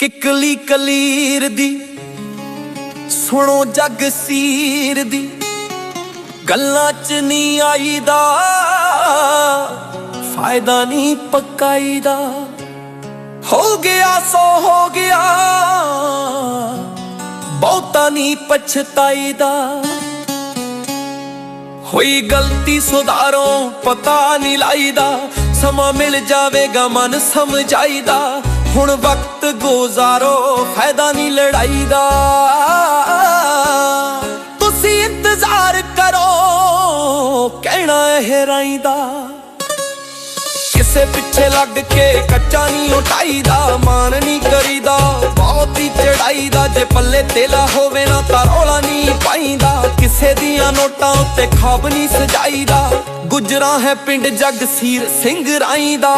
ਕਿਕਲੀ ਕਲੀਰ ਦੀ, ਸੁਣੋ ਜਗ ਸੀਰ ਦੀ, ਗੱਲਾਂ ਚ ਨਹੀਂ ਆਈਦਾ, ਫਾਇਦਾ ਨਹੀਂ ਪਕਾਈਦਾ। ਹੋ ਗਿਆ, ਸੋ ਹੋ ਗਿਆ, ਬਹੁਤਾ ਨਹੀਂ ਪਛਤਾਈਦਾ। ਹੋਈ ਗਲਤੀ ਸੁਧਾਰੋ ਪਤਾ ਨਹੀਂ ਲਾਈਦਾ, ਸਮਾਂ ਮਿਲ ਜਾਵੇਗਾ, ਮਨ ਸਮਝਾਈਦਾ। ਹੁਣ ਵਕਤ ਗੁਜ਼ਾਰੋ, ਫਾਇਦਾ ਨਹੀਂ ਲੜਾਈ ਦਾ। ਤੁਸੀਂ ਇੰਤਜ਼ਾਰ ਕਰੋ, ਕਹਿਣਾ ਇਹ ਰਾਈ ਦਾ। ਕਿਸੇ ਪਿੱਛੇ ਲੱਗ ਕੇ ਕੱਚਾ ਨਹੀਂ ਉਟਾਈਦਾ ਮਾਨ ਨਹੀਂ ਕਰੀਦਾ ਬਹੁਤ ਹੀ ਚੜਾਈਦਾ ਜੇ ਪੱਲੇ ਤੇਲਾ ਹੋਵੇ ਨਾ ਤਾਂ ਰੌਲਾ ਨਹੀਂ ਪਾਈਦਾ। ਕਿਸੇ ਦੀਆਂ ਨੋਟਾਂ ਉੱਤੇ ਖਾਬ ਨਹੀਂ ਸਜਾਈਦਾ ਗੁਜਰਾ ਹੈ ਪਿੰਡ ਜਗਸੀਰ ਸਿੰਘ ਰਾਈ ਦਾ।